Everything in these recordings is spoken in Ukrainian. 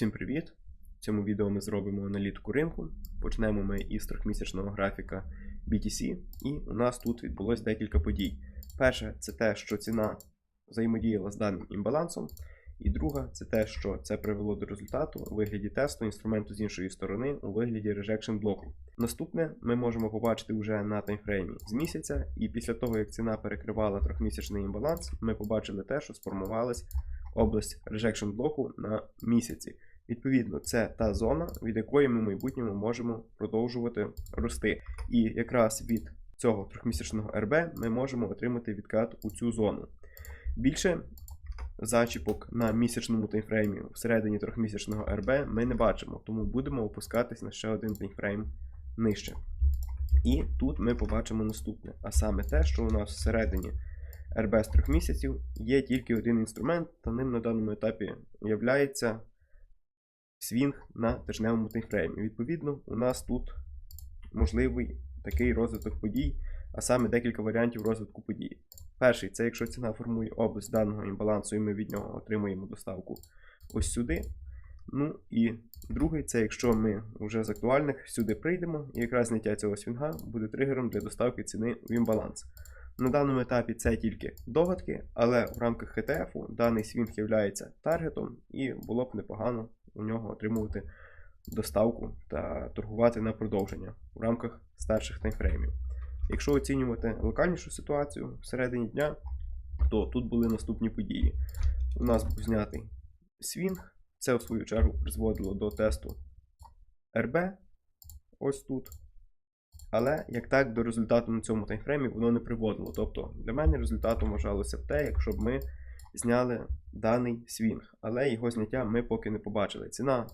Всім привіт! В цьому відео ми зробимо аналітику ринку. Почнемо ми із трьохмісячного графіка BTC, і у нас тут відбулось декілька подій. Перше, це те, що ціна взаємодіяла з даним імбалансом. І друга, це те, що це привело до результату у вигляді тесту інструменту з іншої сторони у вигляді rejection блоку. Наступне ми можемо побачити вже на таймфреймі з місяця, і після того, як ціна перекривала трьохмісячний імбаланс, ми побачили те, що сформувалась область rejection блоку на місяці. Відповідно, це та зона, від якої ми в майбутньому можемо продовжувати рости. І якраз від цього трьохмісячного РБ ми можемо отримати відкат у цю зону. Більше зачіпок на місячному таймфреймі всередині трьохмісячного РБ ми не бачимо, тому будемо опускатись на ще один таймфрейм нижче. І тут ми побачимо наступне, а саме те, що у нас всередині РБ з трьох місяців є тільки один інструмент, та ним на даному етапі являється свінг на тижневому таймфреймі. Відповідно, у нас тут можливий такий розвиток подій, а саме декілька варіантів розвитку подій. Перший це якщо ціна формує область даного імбалансу, і ми від нього отримуємо доставку ось сюди. Ну і другий це якщо ми вже з актуальних сюди прийдемо, і якраз зняття цього свінга буде тригером для доставки ціни в імбаланс. На даному етапі це тільки догадки, але в рамках ХТФ даний свінг є таргетом, і було б непогано у нього отримувати доставку та торгувати на продовження в рамках старших таймфреймів. Якщо оцінювати локальнішу ситуацію всередині дня, то тут були наступні події. У нас був знятий свінг, це в свою чергу призводило до тесту РБ ось тут. Але як так до результату на цьому таймфреймі воно не приводило. Тобто для мене результатом вважалося б те, якщо б ми зняли даний свінг. Але його зняття ми поки не побачили. Ціна,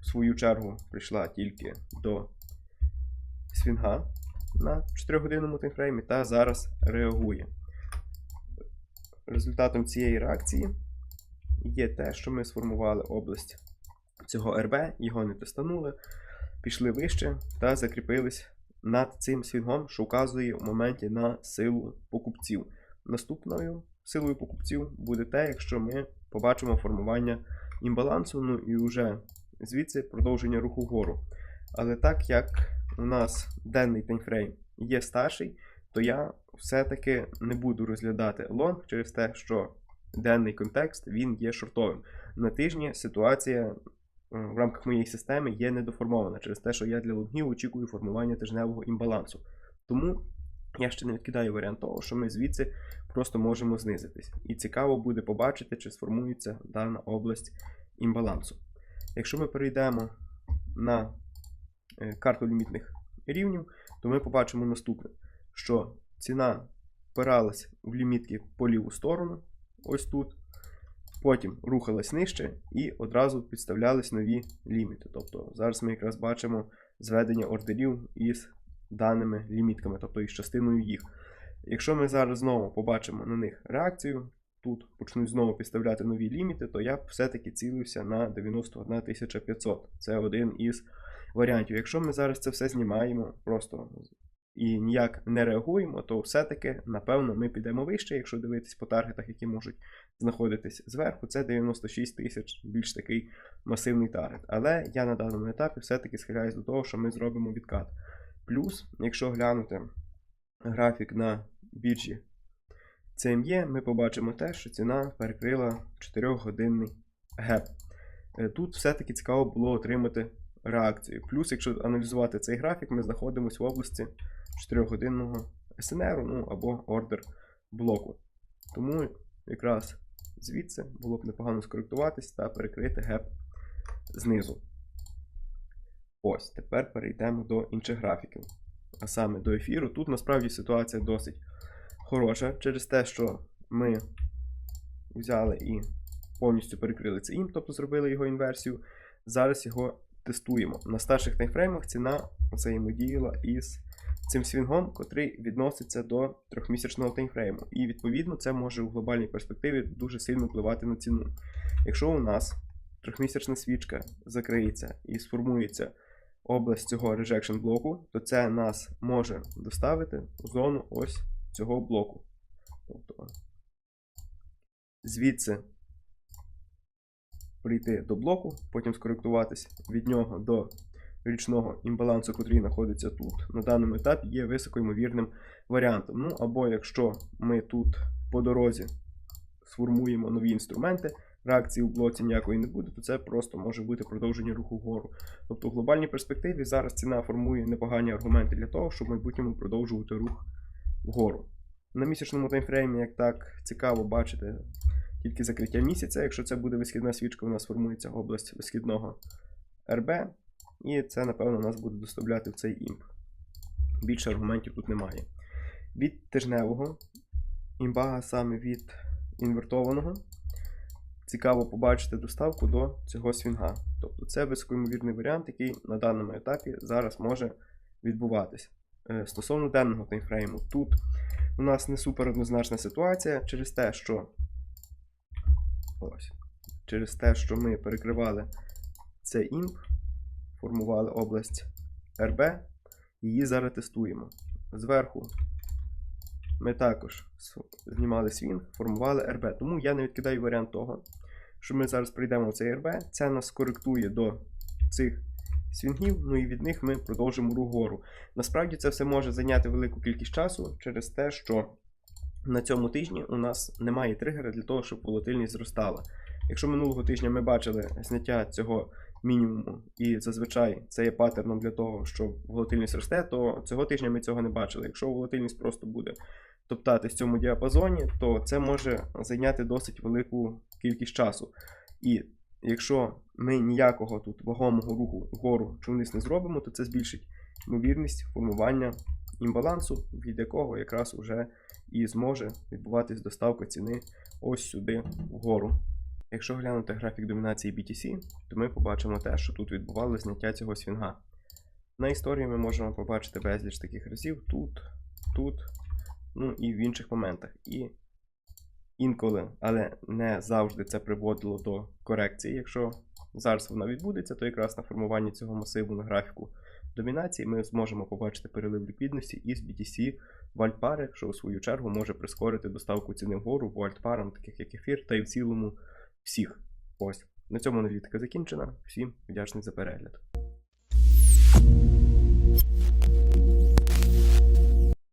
в свою чергу, прийшла тільки до свінга на 4-годинному таймфреймі та зараз реагує. Результатом цієї реакції є те, що ми сформували область цього РБ, його не тестанули, пішли вище та закріпились над цим свінгом, що вказує в моменті на силу покупців. Наступною силою покупців буде те, якщо ми побачимо формування імбалансу, ну і вже звідси продовження руху вгору. Але так як у нас денний таймфрейм є старший, то я все-таки не буду розглядати лонг через те, що денний контекст він є шортовим. На тижні ситуація в рамках моєї системи є недоформована через те, що я для лонгів очікую формування тижневого імбалансу. Тому я ще не відкидаю варіант того, що ми звідси просто можемо знизитись. І цікаво буде побачити, чи сформується дана область імбалансу. Якщо ми перейдемо на е, карту лімітних рівнів, то ми побачимо наступне, що ціна впиралась в лімітки по ліву сторону, ось тут. Потім рухалась нижче і одразу підставлялись нові ліміти. Тобто зараз ми якраз бачимо зведення ордерів із даними лімітками, тобто із частиною їх. Якщо ми зараз знову побачимо на них реакцію, тут почнуть знову підставляти нові ліміти, то я все-таки цілився на 91 500. Це один із варіантів. Якщо ми зараз це все знімаємо, просто і ніяк не реагуємо, то все-таки, напевно, ми підемо вище, якщо дивитись по таргетах, які можуть знаходитись зверху, це 96 тисяч, більш такий масивний таргет. Але я на даному етапі все-таки схиляюсь до того, що ми зробимо відкат. Плюс, якщо глянути графік на біржі CME, ми побачимо те, що ціна перекрила 4-годинний геп. Е, тут все-таки цікаво було отримати реакцію. Плюс, якщо аналізувати цей графік, ми знаходимося в області 4-годинного СНР ну, або ордер блоку. Тому якраз звідси було б непогано скоректуватись та перекрити геп знизу. Ось, тепер перейдемо до інших графіків. А саме до ефіру. Тут насправді ситуація досить хороша через те, що ми взяли і повністю перекрили цей ім, тобто зробили його інверсію. Зараз його тестуємо. На старших таймфреймах ціна взаємодіяла із цим свінгом, котрий відноситься до трьохмісячного таймфрейму. І відповідно це може у глобальній перспективі дуже сильно впливати на ціну. Якщо у нас трьохмісячна свічка закриється і сформується область цього rejection блоку, то це нас може доставити у зону ось цього блоку. Тобто звідси прийти до блоку, потім скоректуватись від нього до річного імбалансу, який знаходиться тут. На даному етапі є високоймовірним варіантом. Ну або якщо ми тут по дорозі сформуємо нові інструменти, реакції у блоці ніякої не буде, то це просто може бути продовження руху вгору. Тобто в глобальній перспективі зараз ціна формує непогані аргументи для того, щоб в майбутньому продовжувати рух вгору. На місячному таймфреймі, як так цікаво бачити, тільки закриття місяця, якщо це буде висхідна свічка, у нас формується область висхідного РБ, і це, напевно, нас буде доставляти в цей імп. Більше аргументів тут немає. Від тижневого імба саме від інвертованого. Цікаво побачити доставку до цього свінга. Тобто це високоймовірний варіант, який на даному етапі зараз може відбуватись. Е, Стосовно денного таймфрейму, тут у нас не супер однозначна ситуація через те, що ось, через те, що ми перекривали цей імп, формували область РБ, її зараз тестуємо. Зверху ми також знімали свінг, формували РБ. Тому я не відкидаю варіант того, що ми зараз прийдемо в цей РБ, це нас коректує до цих свінгів, ну і від них ми продовжимо рух вгору. Насправді це все може зайняти велику кількість часу через те, що на цьому тижні у нас немає тригера для того, щоб волатильність зростала. Якщо минулого тижня ми бачили зняття цього мінімуму, і зазвичай це є паттерном для того, що волатильність росте, то цього тижня ми цього не бачили. Якщо волатильність просто буде топтатись в цьому діапазоні, то це може зайняти досить велику кількість часу. І якщо ми ніякого тут вагомого руху вгору чи вниз не зробимо, то це збільшить ймовірність формування імбалансу, від якого якраз уже і зможе відбуватись доставка ціни ось сюди вгору. Якщо глянути графік домінації BTC, то ми побачимо те, що тут відбувалося зняття цього свінга. На історії ми можемо побачити безліч таких разів тут, тут, ну і в інших моментах. І інколи, але не завжди це приводило до корекції. Якщо зараз вона відбудеться, то якраз на формуванні цього масиву на графіку домінації ми зможемо побачити перелив ліквідності із BTC в альтпари, що у свою чергу може прискорити доставку ціни вгору по альтпарам, таких як ефір, та й в цілому всіх. Ось. На цьому аналітика закінчена. Всім вдячний за перегляд.